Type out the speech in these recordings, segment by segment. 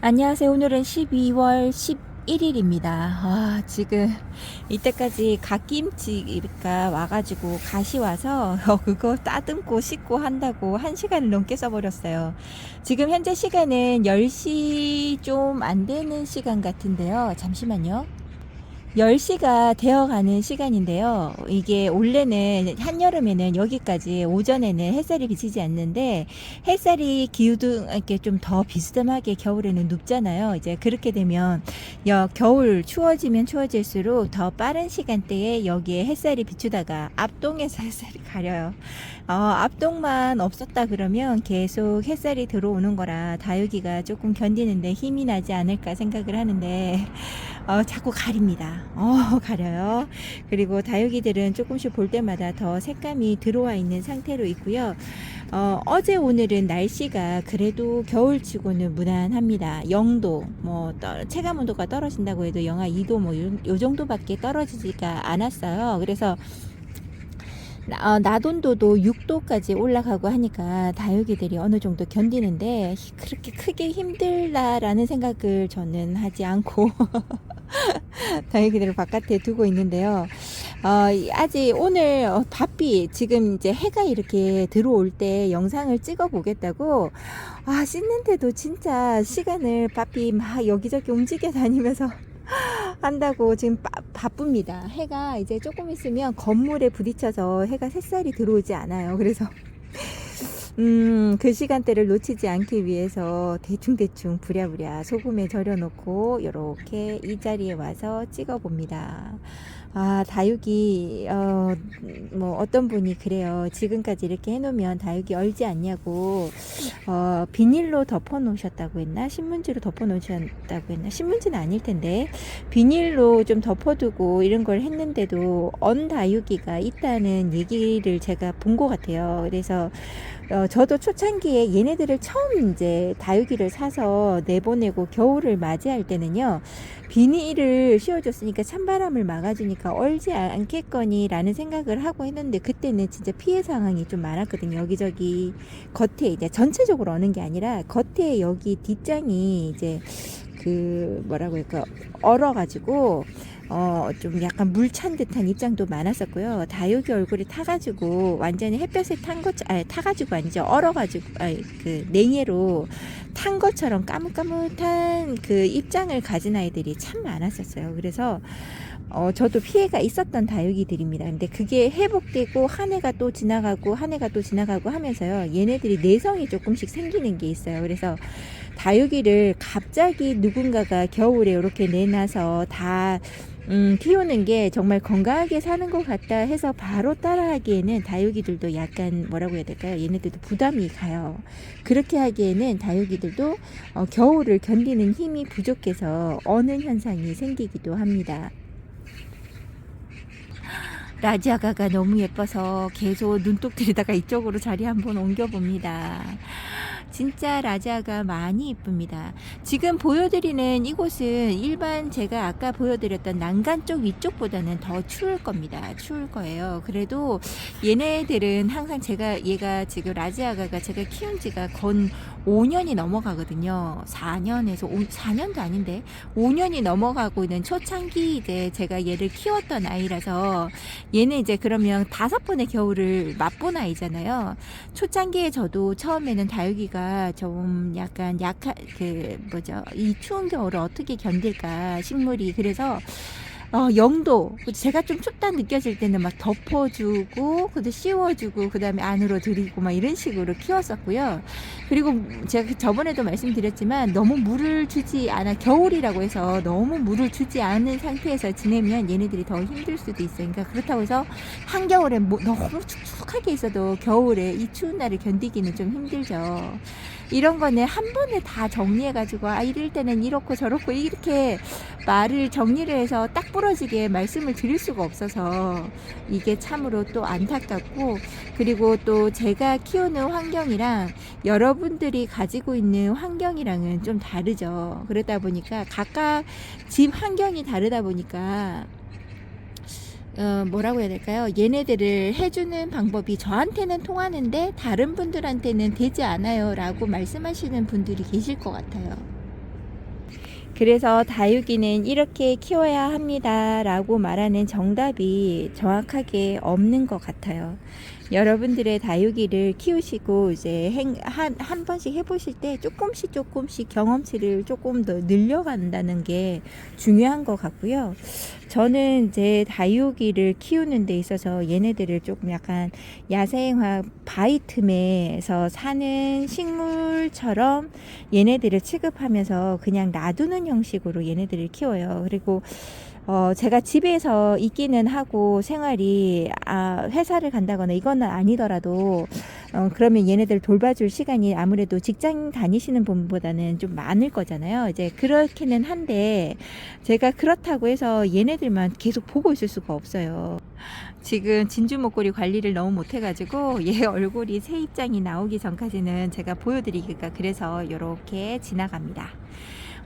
안녕하세요. 오늘은 12월 11일입니다. 아, 지금 이때까지 갓김치가 와가지고 가시 와서 어, 그거 따듬고 씻고 한다고 한 시간을 넘게 써버렸어요. 지금 현재 시간은 10시 좀 안 되는 시간 같은데요. 잠시만요. 10시가 되어가는 시간인데요. 이게 원래는 한여름에는 여기까지 오전에는 햇살이 비치지 않는데 햇살이 기후도 이렇게 좀 더 비스듬하게 겨울에는 눕잖아요. 이제 그렇게 되면 여, 겨울 추워지면 추워질수록 더 빠른 시간대에 여기에 햇살이 비추다가 앞동에서 햇살이 가려요. 어, 앞동만 없었다 그러면 계속 햇살이 들어오는 거라 다육이가 조금 견디는데 힘이 나지 않을까 생각을 하는데 어, 자꾸 가립니다. 어, 가려요. 그리고 다육이들은 조금씩 볼 때마다 더 색감이 들어와 있는 상태로 있고요. 어, 어제 오늘은 날씨가 그래도 겨울치고는 무난합니다. 0도, 뭐, 떠, 체감 온도가 떨어진다고 해도 영하 2도 뭐, 요, 요 정도밖에 떨어지지가 않았어요. 그래서 어, 나돈도도 6도까지 올라가고 하니까 다육이들이 어느 정도 견디는데 그렇게 크게 힘들다라는 생각을 저는 하지 않고 다육이들을 바깥에 두고 있는데요. 어, 아직 오늘 어, 바삐 지금 이제 해가 이렇게 들어올 때 영상을 찍어 보겠다고 아 씻는데도 진짜 시간을 바삐 막 여기저기 움직여 다니면서 한다고 지금 바, 바쁩니다. 해가 이제 조금 있으면 건물에 부딪혀서 해가 새살이 들어오지 않아요. 그래서 음, 그 시간대를 놓치지 않기 위해서 대충대충 부랴부랴 소금에 절여놓고 이렇게 이 자리에 와서 찍어봅니다. 아, 다육이, 어, 뭐, 어떤 분이 그래요. 지금까지 이렇게 해놓으면 다육이 얼지 않냐고, 어, 비닐로 덮어 놓으셨다고 했나? 신문지로 덮어 놓으셨다고 했나? 신문지는 아닐 텐데, 비닐로 좀 덮어두고 이런 걸 했는데도 언 다육이가 있다는 얘기를 제가 본 것 같아요. 그래서, 어, 저도 초창기에 얘네들을 처음 이제 다육이를 사서 내보내고 겨울을 맞이할 때는요, 비닐을 씌워줬으니까 찬바람을 막아주니까 얼지 않겠거니라는 생각을 하고 했는데 그때는 진짜 피해 상황이 좀 많았거든요. 여기저기 겉에 이제 전체적으로 어는 게 아니라 겉에 여기 뒷장이 이제 그 뭐라고 할까 얼어가지고 어, 좀 약간 물 찬 듯한 입장도 많았었고요. 다육이 얼굴이 타가지고 완전히 햇볕에 탄 것, 아니, 타가지고 아니죠. 얼어가지고, 아니, 그 냉해로 탄 것처럼 까뭇까뭇한 그 입장을 가진 아이들이 참 많았었어요. 그래서 어, 저도 피해가 있었던 다육이들입니다. 근데 그게 회복되고 한 해가 또 지나가고 한 해가 또 지나가고 하면서요. 얘네들이 내성이 조금씩 생기는 게 있어요. 그래서 다육이를 갑자기 누군가가 겨울에 이렇게 내놔서 다 음, 키우는 게 정말 건강하게 사는 것 같다 해서 바로 따라하기에는 다육이들도 약간 뭐라고 해야 될까요? 얘네들도 부담이 가요. 그렇게 하기에는 다육이들도 어, 겨울을 견디는 힘이 부족해서 어는 현상이 생기기도 합니다. 라지아가가 너무 예뻐서 계속 눈독 들이다가 이쪽으로 자리 한번 옮겨봅니다. 진짜 라자가 많이 이쁩니다. 지금 보여드리는 이곳은 일반 제가 아까 보여드렸던 난간 쪽 위쪽보다는 더 추울 겁니다. 추울 거예요. 그래도 얘네들은 항상 제가 얘가 지금 라지아가가 제가 키운 지가 건 5년이 넘어가거든요. 4년에서 5, 4년도 아닌데 5년이 넘어가고 있는 초창기 이제 제가 얘를 키웠던 아이라서 얘는 이제 그러면 다섯 번의 겨울을 맛본 아이잖아요. 초창기에 저도 처음에는 다육이가 좀 약간 약한 그 뭐죠? 이 추운 겨울을 어떻게 견딜까? 식물이. 그래서 어, 영도. 제가 좀 춥다 느껴질 때는 막 덮어주고, 그다음 씌워주고, 그 다음에 안으로 들이고, 막 이런 식으로 키웠었고요. 그리고 제가 저번에도 말씀드렸지만, 너무 물을 주지 않아, 겨울이라고 해서 너무 물을 주지 않은 상태에서 지내면 얘네들이 더 힘들 수도. 그러니까 그렇다고 해서 한겨울에 뭐 너무 축축하게 있어도 겨울에 이 추운 날을 견디기는 좀 힘들죠. 이런 거는 한 번에 다 정리해가지고, 아, 이럴 때는 이렇고 저렇고, 이렇게 말을 정리를 해서 딱 부러지게 말씀을 드릴 수가 없어서 이게 참으로 또 안타깝고, 그리고 또 제가 키우는 환경이랑 여러분들이 가지고 있는 환경이랑은 좀 다르죠. 그러다 보니까 각각 집 환경이 다르다 보니까 어, 뭐라고 해야 될까요? 얘네들을 해주는 방법이 저한테는 통하는데 다른 분들한테는 되지 않아요 라고 말씀하시는 분들이 계실 것 같아요. 그래서 다육이는 이렇게 키워야 합니다 라고 말하는 정답이 정확하게 없는 것 같아요. 여러분들의 다육이를 키우시고 이제 행, 한, 한 번씩 해보실 때 조금씩 조금씩 경험치를 조금 더 늘려간다는 게 중요한 것 같고요. 저는 제 다육이를 키우는 데 있어서 얘네들을 조금 약간 야생화 바위 틈에서 사는 식물처럼 얘네들을 취급하면서 그냥 놔두는 형식으로 얘네들을 키워요. 그리고 어, 제가 집에서 있기는 하고 생활이 아, 회사를 간다거나 이거는 아니더라도 어, 그러면 얘네들 돌봐줄 시간이 아무래도 직장 다니시는 분보다는 좀 많을 거잖아요. 이제 그렇기는 한데 제가 그렇다고 해서 얘네들만 계속 보고 있을 수가 없어요. 지금 진주 목걸이 관리를 너무 못해가지고 얘 얼굴이 새 입장이 나오기 전까지는 제가 보여드리기가 그래서 이렇게 지나갑니다.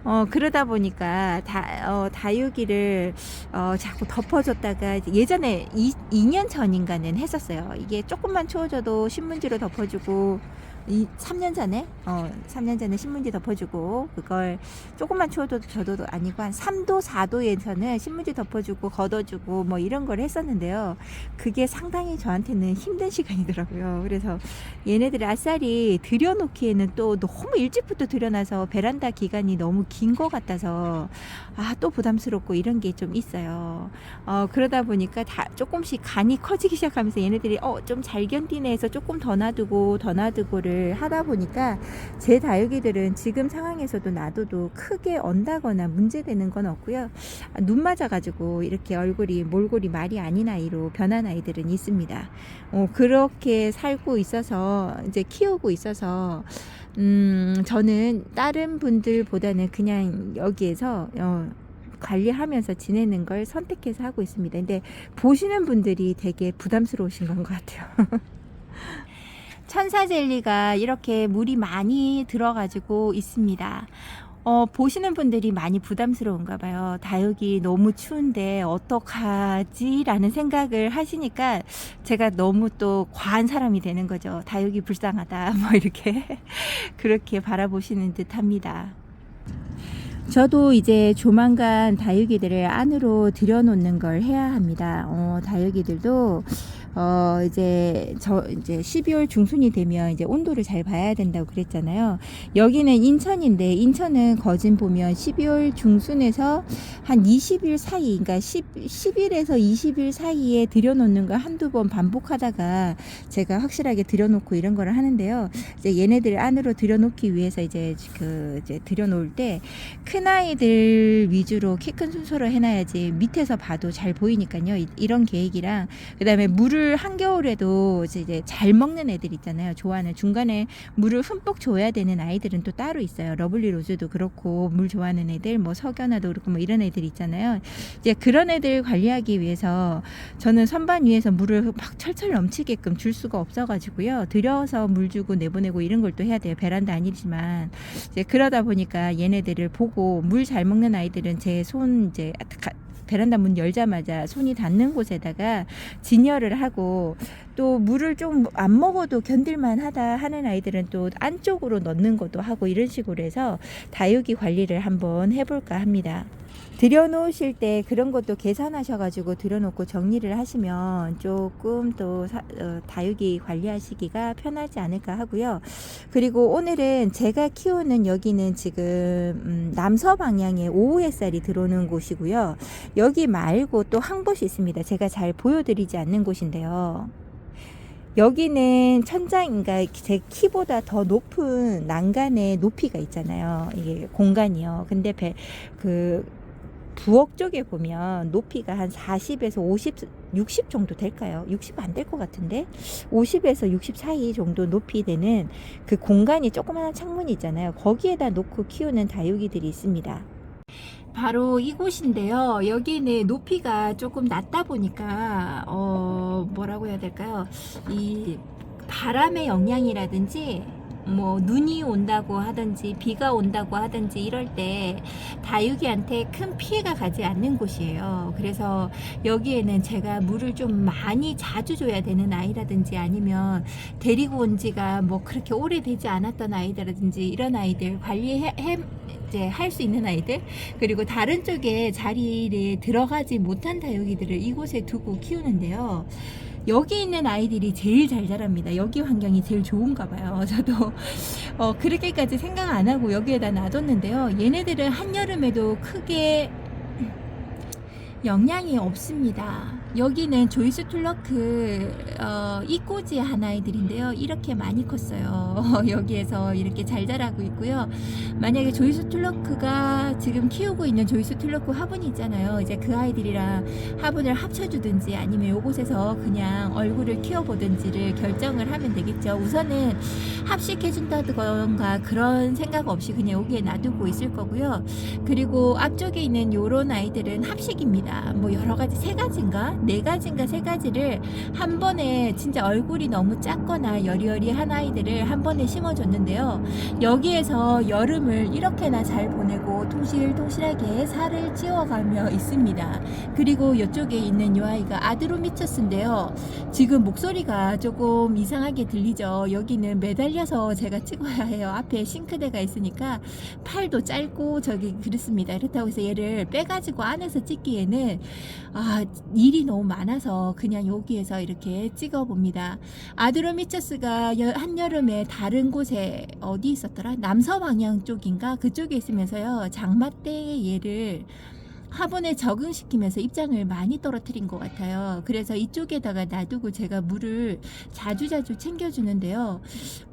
어, 그러다 보니까 다, 어, 다육이를 어, 자꾸 덮어줬다가 예전에 이, 2년 전인가는 했었어요. 이게 조금만 추워져도 신문지로 덮어주고 이 3년 전에? 어 3년 전에 신문지 덮어주고 그걸 조금만 추워도 저도 아니고 한 3도 4도에서는 신문지 덮어주고 걷어주고 뭐 이런 걸 했었는데요. 그게 상당히 저한테는 힘든 시간이더라고요. 그래서 얘네들 아싸리 들여놓기에는 또 너무 일찍부터 들여놔서 베란다 기간이 너무 긴 것 같아서 아 또 부담스럽고 이런 게 좀 있어요. 어 그러다 보니까 다 조금씩 간이 커지기 시작하면서 얘네들이 어 좀 잘 견디네 해서 조금 더 놔두고 더 놔두고를 하다 보니까 제 다육이들은 지금 상황에서도 놔둬도 크게 언다거나 문제되는 건 없고요. 아, 눈 맞아가지고 이렇게 얼굴이 몰골이 말이 아닌 아이로 변한 아이들은 있습니다. 어, 그렇게 살고 있어서 이제 키우고 있어서 음, 저는 다른 분들보다는 그냥 여기에서 어, 관리하면서 지내는 걸 선택해서 하고 있습니다. 근데 보시는 분들이 되게 부담스러우신 건 것 같아요. 천사 젤리가 이렇게 물이 많이 들어가지고 있습니다. 어, 보시는 분들이 많이 부담스러운가 봐요. 다육이 너무 추운데 어떡하지? 라는 생각을 하시니까 제가 너무 또 과한 사람이 되는 거죠. 다육이 불쌍하다. 뭐 이렇게 그렇게 바라보시는 듯 합니다. 저도 이제 조만간 다육이들을 안으로 들여놓는 걸 해야 합니다. 어, 다육이들도 어, 이제, 저, 이제 12월 중순이 되면 이제 온도를 잘 봐야 된다고 그랬잖아요. 여기는 인천인데, 인천은 거진 보면 12월 중순에서 한 20일 사이, 그러니까 10, 10일에서 20일 사이에 들여놓는 걸 한두 번 반복하다가 제가 확실하게 들여놓고 이런 거를 하는데요. 이제 얘네들 안으로 들여놓기 위해서 이제 그, 이제 들여놓을 때 큰 아이들 위주로 키 큰 순서로 해놔야지 밑에서 봐도 잘 보이니까요. 이- 이런 계획이랑, 그 다음에 물을 물을 한겨울에도 이제 잘 먹는 애들 있잖아요. 좋아하는 중간에 물을 흠뻑 줘야 되는 아이들은 또 따로 있어요. 러블리 로즈도 그렇고 물 좋아하는 애들, 뭐 석연아도 그렇고 뭐 이런 애들 있잖아요. 이제 그런 애들 관리하기 위해서 저는 선반 위에서 물을 막 철철 넘치게끔 줄 수가 없어가지고요. 들여서 물 주고 내보내고 이런 걸 또 해야 돼요. 베란다 아니지만 이제 그러다 보니까 얘네들을 보고 물 잘 먹는 아이들은 제 손 이제 가- 베란다 문 열자마자 손이 닿는 곳에다가 진열을 하고 또 물을 좀 안 먹어도 견딜만 하다 하는 아이들은 또 안쪽으로 넣는 것도 하고 이런 식으로 해서 다육이 관리를 한번 해볼까 합니다. 들여놓으실 때 그런 것도 계산하셔가지고 들여놓고 정리를 하시면 조금 또 사, 어, 다육이 관리하시기가 편하지 않을까 하고요. 그리고 오늘은 제가 키우는 여기는 지금 음, 남서 방향에 오후 햇살이 들어오는 곳이고요. 여기 말고 또 한 곳이 있습니다. 제가 잘 보여드리지 않는 곳인데요. 여기는 천장인가 제 키보다 더 높은 난간의 높이가 있잖아요. 이게 공간이요. 근데 배, 그 부엌 쪽에 보면 높이가 한 40에서 50, 60 정도 될까요? 60 안 될 것 같은데 50에서 60 사이 정도 높이 되는 그 공간이 조그마한 창문이 있잖아요. 거기에다 놓고 키우는 다육이들이 있습니다. 바로 이곳인데요. 여기는 높이가 조금 낮다 보니까 어 뭐라고 해야 될까요? 이 바람의 영향이라든지 뭐 눈이 온다고 하든지 비가 온다고 하든지 이럴 때 다육이한테 큰 피해가 가지 않는 곳이에요. 그래서 여기에는 제가 물을 좀 많이 자주 줘야 되는 아이라든지 아니면 데리고 온 지가 뭐 그렇게 오래되지 않았던 아이들이라든지 이런 아이들 관리해 해- 이제 할 수 있는 아이들 그리고 다른 쪽에 자리를 들어가지 못한 다육이들을 이곳에 두고 키우는데요. 여기 있는 아이들이 제일 잘 자랍니다. 여기 환경이 제일 좋은가 봐요. 저도 어, 그렇게까지 생각 안 하고 여기에다 놔뒀는데요. 얘네들은 한여름에도 크게 영향이 없습니다. 여기는 조이스 툴러크 어, 이꼬지 한 아이들인데요. 이렇게 많이 컸어요. 여기에서 이렇게 잘 자라고 있고요. 만약에 조이스 툴러크가 지금 키우고 있는 조이스 툴러크 화분이 있잖아요. 이제 그 아이들이랑 화분을 합쳐주든지 아니면 이곳에서 그냥 얼굴을 키워보든지를 결정을 하면 되겠죠. 우선은 합식해준다던가 그런 생각 없이 그냥 여기에 놔두고 있을 거고요. 그리고 앞쪽에 있는 요런 아이들은 합식입니다. 뭐 여러 가지 세 가지인가 네 가지인가 세 가지를 한 번에 진짜 얼굴이 너무 작거나 여리여리한 아이들을 한 번에 심어줬는데요. 여기에서 여름을 이렇게나 잘 보내고 통실통실하게 살을 찌워가며 있습니다. 그리고 이쪽에 있는 요 아이가 아드로미처스인데요. 지금 목소리가 조금 이상하게 들리죠. 여기는 매달려서 제가 찍어야 해요. 앞에 싱크대가 있으니까 팔도 짧고 저기 그렇습니다. 그렇다고 해서 얘를 빼가지고 안에서 찍기에는 아 일이 너무 많아서 그냥 여기에서 이렇게 찍어 봅니다. 아드로미처스가 여- 한여름에 다른 곳에 어디 있었더라? 남서 방향 쪽인가 그쪽에 있으면서요 장마 때 얘를 화분에 적응시키면서 입장을 많이 떨어뜨린 것 같아요. 그래서 이쪽에다가 놔두고 제가 물을 자주자주 챙겨주는데요.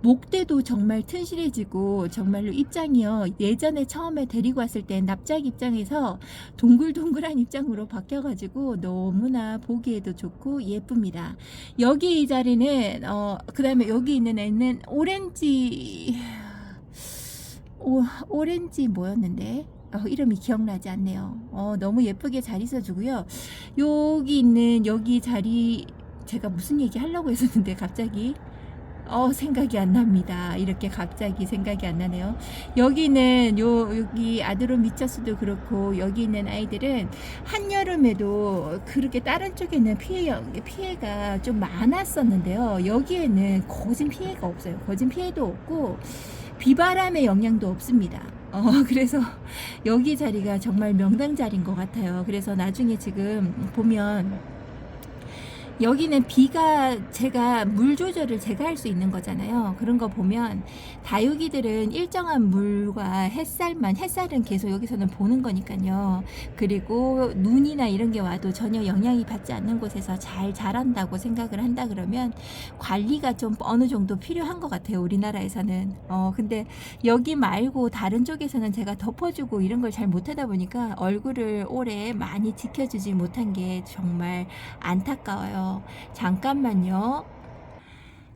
목대도 정말 튼실해지고 정말로 입장이요. 예전에 처음에 데리고 왔을 때 납작 입장에서 동글동글한 입장으로 바뀌어가지고 너무나 보기에도 좋고 예쁩니다. 여기 이 자리는 어 그 다음에 여기 있는 애는 오렌지 오, 오렌지 뭐였는데? 어, 이름이 기억나지 않네요. 어, 너무 예쁘게 잘 있어주고요. 여기 있는 여기 자리 제가 무슨 얘기 하려고 했었는데 갑자기 어 생각이 안 납니다. 이렇게 갑자기 생각이 안 나네요. 여기는 요 여기 아드로미처스도 그렇고 여기 있는 아이들은 한여름에도 그렇게 다른 쪽에는 피해 피해가 좀 많았었는데요. 여기에는 거진 피해가 없어요. 거진 피해도 없고 비바람의 영향도 없습니다. 어, 그래서 여기 자리가 정말 명당 자리인 것 같아요. 그래서 나중에 지금 보면 여기는 비가 제가 물 조절을 제가 할 수 있는 거잖아요. 그런 거 보면 다육이들은 일정한 물과 햇살만 햇살은 계속 여기서는 보는 거니까요. 그리고 눈이나 이런 게 와도 전혀 영향이 받지 않는 곳에서 잘 자란다고 생각을 한다 그러면 관리가 좀 어느 정도 필요한 것 같아요. 우리나라에서는. 어 근데 여기 말고 다른 쪽에서는 제가 덮어주고 이런 걸 잘 못하다 보니까 얼굴을 오래 많이 지켜주지 못한 게 정말 안타까워요. 잠깐만요.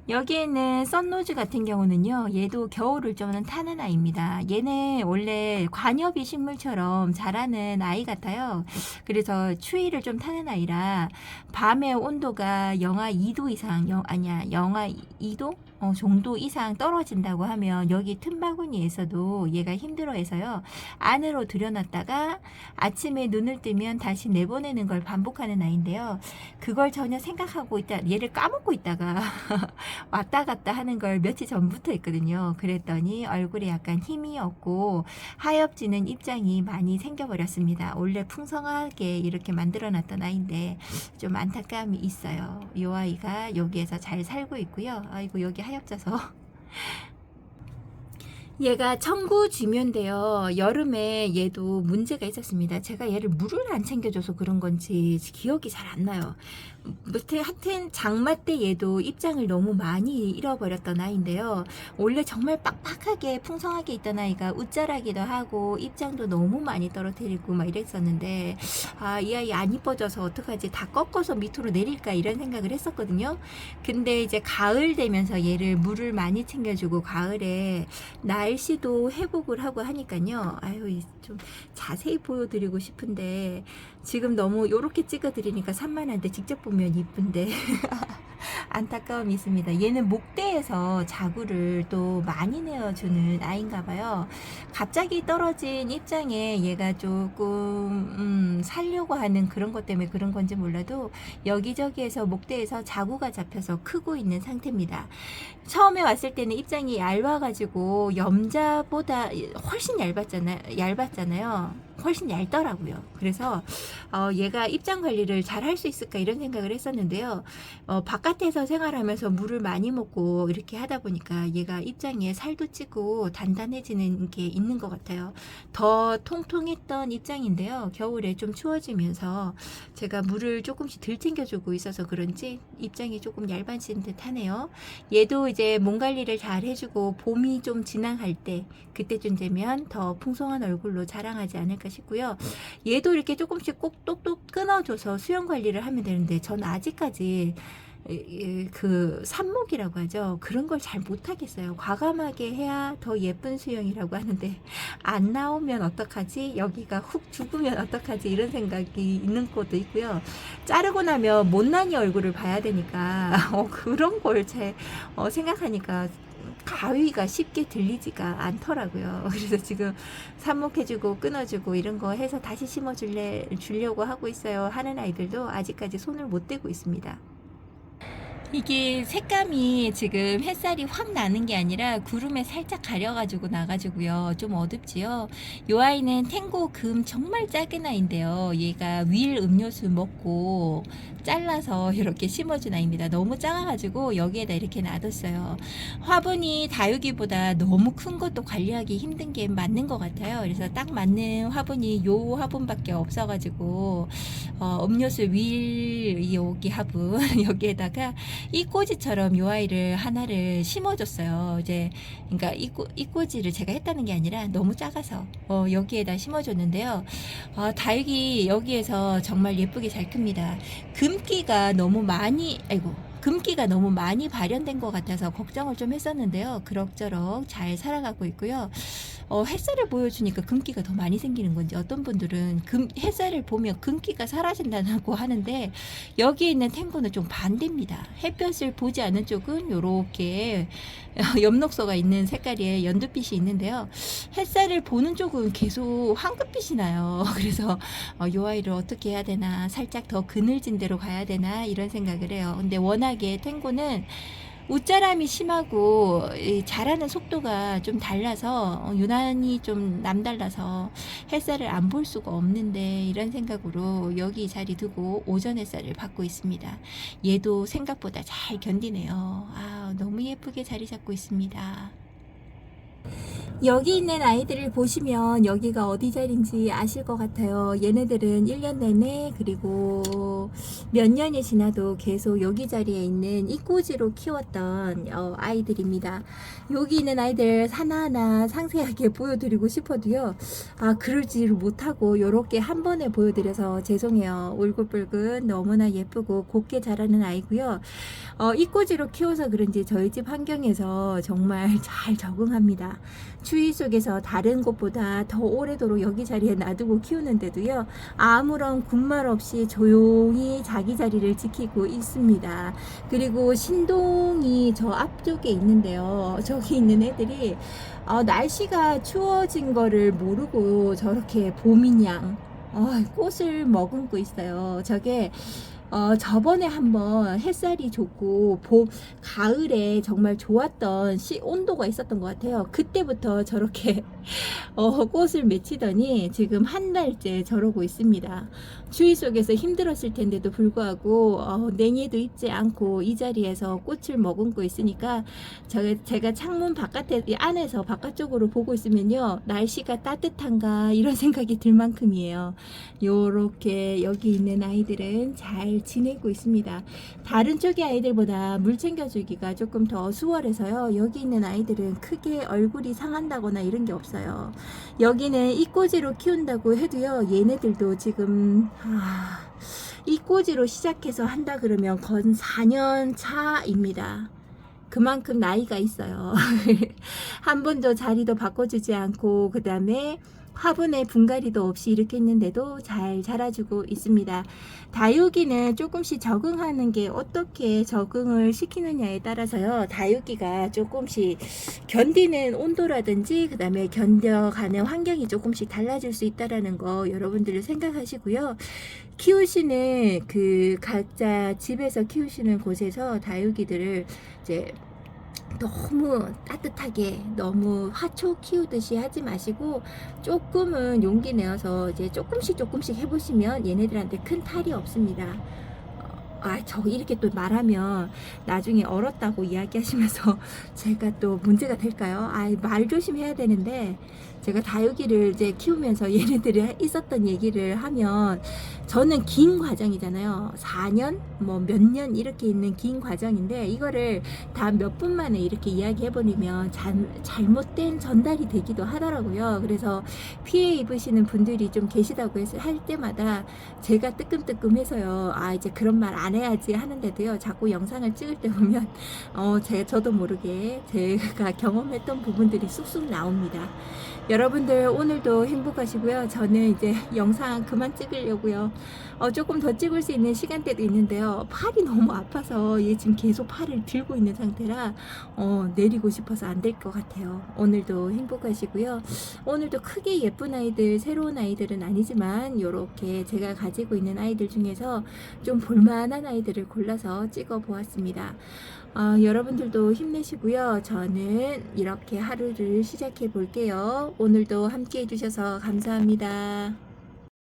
여기에 있는 썬노즈 같은 경우는요, 얘도 겨울을 좀 타는 아이입니다. 얘는 원래 관엽이 식물처럼 자라는 아이 같아요. 그래서 추위를 좀 타는 아이라, 밤의 온도가 영하 2도 이상, 영, 아니야, 영하 2도? 어, 정도 이상 떨어진다고 하면 여기 틈바구니에서도 얘가 힘들어해서요. 안으로 들여놨다가 아침에 눈을 뜨면 다시 내보내는 걸 반복하는 아이인데요. 그걸 전혀 생각하고 있다 얘를 까먹고 있다가 왔다 갔다 하는 걸 며칠 전부터 했거든요. 그랬더니 얼굴에 약간 힘이 없고 하엽지는 입장이 많이 생겨버렸습니다. 원래 풍성하게 이렇게 만들어놨던 아이인데 좀 안타까움이 있어요. 이 아이가 여기에서 잘 살고 있고요. 아이고 여기 하 엽져서 얘가 청구 쥐면인데요. 여름에 얘도 문제가 있었습니다. 제가 얘를 물을 안 챙겨줘서 그런 건지 기억이 잘 안 나요. 하여튼 장마 때 얘도 입장을 너무 많이 잃어버렸던 아이인데요. 원래 정말 빡빡하게 풍성하게 있던 아이가 웃자라기도 하고 입장도 너무 많이 떨어뜨리고 막 이랬었는데 아 이 아이 안 이뻐져서 어떡하지 다 꺾어서 밑으로 내릴까 이런 생각을 했었거든요. 근데 이제 가을 되면서 얘를 물을 많이 챙겨주고 가을에 날씨도 회복을 하고 하니까요. 아유 이좀 자세히 보여드리고 싶은데 지금 너무 요렇게 찍어드리니까 산만한데 직접 보면 이쁜데 안타까움이 있습니다. 얘는 목대에서 자구를 또 많이 내어주는 아이인가 봐요. 갑자기 떨어진 입장에 얘가 조금 음, 살려고 하는 그런 것 때문에 그런 건지 몰라도 여기저기에서 목대에서 자구가 잡혀서 크고 있는 상태입니다. 처음에 왔을 때는 입장이 얇아가지고 염자보다 훨씬 얇았잖아요. 얇았잖아요. 훨씬 얇더라고요. 그래서 어, 얘가 입장 관리를 잘 할 수 있을까 이런 생각을 했었는데요. 어, 바깥에서 생활하면서 물을 많이 먹고 이렇게 하다 보니까 얘가 입장에 살도 찌고 단단해지는 게 있는 것 같아요. 더 통통했던 입장인데요. 겨울에 좀 추워지면서 제가 물을 조금씩 덜 챙겨주고 있어서 그런지 입장이 조금 얇아진 듯 하네요. 얘도 이제 몸 관리를 잘 해주고 봄이 좀 지나갈 때 그때쯤 되면 더 풍성한 얼굴로 자랑하지 않을까 싶고요. 얘도 이렇게 조금씩 꼭 똑똑 끊어줘서 수영 관리를 하면 되는데 전 아직까지 그 삽목이라고 하죠. 그런 걸 잘 못하겠어요. 과감하게 해야 더 예쁜 수영이라고 하는데 안 나오면 어떡하지? 여기가 훅 죽으면 어떡하지? 이런 생각이 있는 것도 있고요. 자르고 나면 못난이 얼굴을 봐야 되니까 어, 그런 걸 제, 어, 생각하니까 가위가 쉽게 들리지가 않더라고요. 그래서 지금 삽목해주고 끊어주고 이런 거 해서 다시 심어줄래 주려고 하고 있어요. 하는 아이들도 아직까지 손을 못 대고 있습니다. 이게 색감이 지금 햇살이 확 나는 게 아니라 구름에 살짝 가려가지고 나가지고요. 좀 어둡지요. 요 아이는 탱고 금 정말 작은 아이인데요. 얘가 윌 음료수 먹고 잘라서 이렇게 심어준 아이입니다. 너무 작아가지고 여기에다 이렇게 놔뒀어요. 화분이 다육이보다 너무 큰 것도 관리하기 힘든 게 맞는 것 같아요. 그래서 딱 맞는 화분이 요 화분밖에 없어가지고 어, 음료수 윌 여기 화분 여기에다가 이 꼬지처럼 요 아이를 하나를 심어줬어요. 이제 그러니까 이, 꼬, 이 꼬지를 제가 했다는 게 아니라 너무 작아서 어, 여기에다 심어줬는데요. 아, 다육이 여기에서 정말 예쁘게 잘 큽니다. 금기가 너무 많이 아이고 금기가 너무 많이 발현된 것 같아서 걱정을 좀 했었는데요. 그럭저럭 잘 살아가고 있고요. 어, 햇살을 보여주니까 금기가 더 많이 생기는 건지 어떤 분들은 금, 햇살을 보면 금기가 사라진다고 하는데 여기 있는 탱고는 좀 반대입니다. 햇볕을 보지 않는 쪽은 이렇게 엽록소가 있는 색깔의 연두빛이 있는데요. 햇살을 보는 쪽은 계속 황금빛이 나요. 그래서 어, 요 아이를 어떻게 해야 되나 살짝 더 그늘진 데로 가야 되나 이런 생각을 해요. 근데 워낙에 탱고는 웃자람이 심하고 이 자라는 속도가 좀 달라서 어, 유난히 좀 남달라서 햇살을 안 볼 수가 없는데 이런 생각으로 여기 자리 두고 오전 햇살을 받고 있습니다. 얘도 생각보다 잘 견디네요. 아, 너무 예쁘게 자리 잡고 있습니다. 여기 있는 아이들을 보시면 여기가 어디 자리인지 아실 것 같아요. 얘네들은 1년 내내 그리고 몇 년이 지나도 계속 여기 자리에 있는 이꼬지로 키웠던 어, 아이들입니다. 여기 있는 아이들 하나하나 상세하게 보여드리고 싶어도요. 아 그러지를 못하고 이렇게 한 번에 보여드려서 죄송해요. 울긋불긋 너무나 예쁘고 곱게 자라는 아이고요. 어, 이꼬지로 키워서 그런지 저희 집 환경에서 정말 잘 적응합니다. 추위 속에서 다른 곳보다 더 오래도록 여기 자리에 놔두고 키우는데도요, 아무런 군말 없이 조용히 자기 자리를 지키고 있습니다. 그리고 신동이 저 앞쪽에 있는데요. 저기 있는 애들이 어, 날씨가 추워진 거를 모르고 저렇게 봄인양 어, 꽃을 머금고 있어요. 저게 어, 저번에 한번 햇살이 좋고 봄, 가을에 정말 좋았던 시, 온도가 있었던 것 같아요. 그때부터 저렇게 어, 꽃을 맺히더니 지금 한 달째 저러고 있습니다. 추위 속에서 힘들었을 텐데도 불구하고 어, 냉이도 입지 않고 이 자리에서 꽃을 머금고 있으니까 저, 제가 창문 바깥에 이 안에서 바깥쪽으로 보고 있으면요 날씨가 따뜻한가 이런 생각이 들 만큼이에요. 요렇게 여기 있는 아이들은 잘 지내고 있습니다. 다른 쪽의 아이들보다 물 챙겨주기가 조금 더 수월해서요. 여기 있는 아이들은 크게 얼굴이 상한다거나 이런 게 없어요. 여기는 이꼬지로 키운다고 해도요. 얘네들도 지금 아, 이꼬지로 시작해서 한다 그러면 건 4년 차입니다. 그만큼 나이가 있어요. 한 번도 자리도 바꿔주지 않고 그 다음에 화분에 분갈이도 없이 이렇게 했는데도 잘 자라주고 있습니다. 다육이는 조금씩 적응하는 게 어떻게 적응을 시키느냐에 따라서요. 다육이가 조금씩 견디는 온도라든지 그 다음에 견뎌가는 환경이 조금씩 달라질 수 있다라는 거 여러분들 생각하시고요. 키우시는 그 각자 집에서 키우시는 곳에서 다육이들을 이제 너무 따뜻하게 너무 화초 키우듯이 하지 마시고 조금은 용기 내어서 이제 조금씩 조금씩 해보시면 얘네들한테 큰 탈이 없습니다. 아, 저 이렇게 또 말하면 나중에 얼었다고 이야기하시면서 제가 또 문제가 될까요? 아, 말 조심해야 되는데 제가 다육이를 이제 키우면서 얘네들이 있었던 얘기를 하면 저는 긴 과정이잖아요. 4년, 뭐 몇 년 이렇게 있는 긴 과정인데 이거를 다 몇 분 만에 이렇게 이야기해버리면 잘, 잘못된 전달이 되기도 하더라고요. 그래서 피해 입으시는 분들이 좀 계시다고 해서 할 때마다 제가 뜨끔뜨끔해서요. 아 이제 그런 말 안 해야지 하는데도요. 자꾸 영상을 찍을 때 보면 어 제가 저도 모르게 제가 경험했던 부분들이 쑥쑥 나옵니다. 여러분들 오늘도 행복하시고요. 저는 이제 영상 그만 찍으려고요. 어, 조금 더 찍을 수 있는 시간대도 있는데요. 팔이 너무 아파서 얘 지금 계속 팔을 들고 있는 상태라 어, 내리고 싶어서 안 될 것 같아요. 오늘도 행복하시고요. 오늘도 크게 예쁜 아이들, 새로운 아이들은 아니지만 이렇게 제가 가지고 있는 아이들 중에서 좀 볼만한 아이들을 골라서 찍어 보았습니다. 어, 여러분들도 힘내시고요. 저는 이렇게 하루를 시작해 볼게요. 오늘도 함께 해주셔서 감사합니다.